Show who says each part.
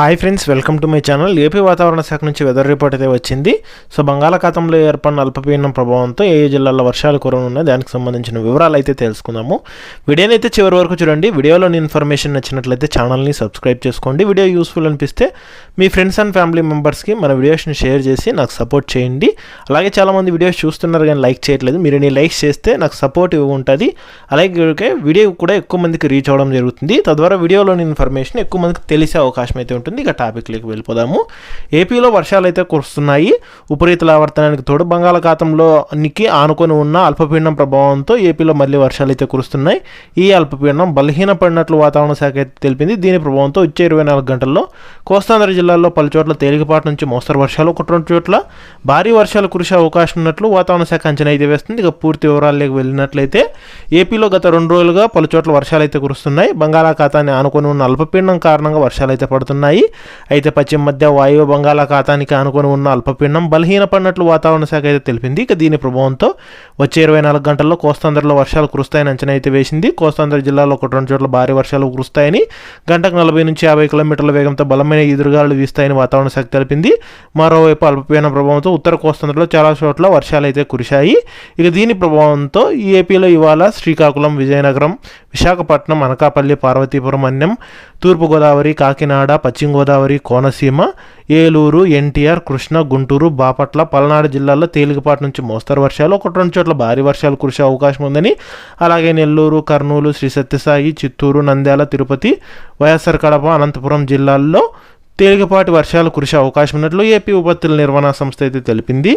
Speaker 1: Hi friends welcome to my channel. AP వాతావరణ శాఖ నుంచి వెదర్ రిపోర్ట్ అయితే వచ్చింది. సో బంగాళాఖాతంలో ఏర్పడిన అల్పపీడనం ప్రభావంతో ఏ జిల్లాల్లో వర్షాలు కురవనున్నాయి దానికి సంబంధించిన వివరాలు అయితే తెలుసుకుందాము. వీడియోని అయితే చివరి వరకు చూడండి. వీడియోలోని ఇన్ఫర్మేషన్ నచ్చినట్లయితే ఛానల్ని సబ్స్క్రైబ్ చేసుకోండి. వీడియో యూస్ఫుల్ అనిపిస్తే మీ ఫ్రెండ్స్ అండ్ ఫ్యామిలీ మెంబర్స్కి మన వీడియోస్ని షేర్ చేసి నాకు సపోర్ట్ చేయండి. అలాగే చాలామంది వీడియోస్ చూస్తున్నారు కానీ లైక్ చేయట్లేదు. మీరు నీ లైక్స్ చేస్తే నాకు సపోర్ట్ ఉంటుంది. అలాగే వీడియో కూడా ఎక్కువ మందికి రీచ్ అవ్వడం జరుగుతుంది. తద్వారా వీడియోలోని ఇన్ఫర్మేషన్ ఎక్కువ మందికి తెలిసే అవకాశం అయితే ఉంటుంది. ఇక టాపిక్లోకి వెళ్ళిపోదాము. ఏపీలో వర్షాలు అయితే కురుస్తున్నాయి. ఉపరీతల ఆవర్తనానికి తోడు బంగాళాఖాతంలోనికి ఆనుకొని ఉన్న అల్పపీడనం ప్రభావంతో ఏపీలో మళ్ళీ వర్షాలు అయితే కురుస్తున్నాయి. ఈ అల్పపీడనం బలహీనపడినట్లు వాతావరణ శాఖ అయితే తెలిపింది. దీని ప్రభావంతో వచ్చే ఇరవై నాలుగు గంటల్లో కోస్తాంధ్ర జిల్లాల్లో పలు చోట్ల తేలికపాటి నుంచి మోస్తరు వర్షాలు ఒక రెండు చోట్ల భారీ వర్షాలు కురిసే అవకాశం ఉన్నట్లు వాతావరణ శాఖ అంచనా అయితే వేస్తుంది. ఇక పూర్తి వివరాల్లోకి వెళ్ళినట్లయితే ఏపీలో గత రెండు రోజులుగా పలు చోట్ల వర్షాలు అయితే కురుస్తున్నాయి. బంగాళాఖాతాన్ని ఆనుకొని ఉన్న అల్పపీడనం కారణంగా వర్షాలు అయితే పడుతున్నాయి. అయితే పశ్చిమ మధ్య వాయువ్య బంగాళాఖాతానికి ఆనుకొని ఉన్న అల్పపీడనం బలహీనపడినట్లు వాతావరణ శాఖ అయితే తెలిపింది. ఇక దీని ప్రభావంతో వచ్చే ఇరవై నాలుగు గంటల్లో కోస్తాంధ్రలో వర్షాలు కురుస్తాయని అంచనా అయితే వేసింది. కోస్తాంధ్ర జిల్లాలో ఒక రెండు చోట్ల భారీ వర్షాలు కురుస్తాయని గంటకు నలభై నుంచి యాభై కిలోమీటర్ల వేగంతో బలమైన ఎదురుగాలు వీస్తాయని వాతావరణ శాఖ తెలిపింది. మరోవైపు అల్పపీడన ప్రభావంతో ఉత్తర కోస్తాంధ్రలో చాలా చోట్ల వర్షాలు అయితే కురిశాయి. ఇక దీని ప్రభావంతో ఏపీలో ఇవాళ శ్రీకాకుళం విజయనగరం విశాఖపట్నం అనకాపల్లి పార్వతీపురం అన్యం తూర్పుగోదావరి కాకినాడ పశ్చిమ గోదావరి కోనసీమ ఏలూరు ఎన్టీఆర్ కృష్ణ గుంటూరు బాపట్ల పల్నాడు జిల్లాల్లో తేలికపాటి నుంచి మోస్తరు వర్షాలు ఒకటి రెండు చోట్ల భారీ వర్షాలు కురిసే అవకాశం ఉందని అలాగే నెల్లూరు కర్నూలు శ్రీ సత్యసాయి చిత్తూరు నంద్యాల తిరుపతి వైఎస్ఆర్ కడప అనంతపురం జిల్లాల్లో తేలికపాటి వర్షాలు కురిసే అవకాశం ఉన్నట్లు ఏపీ విపత్తుల నిర్వహణ సంస్థ అయితే తెలిపింది.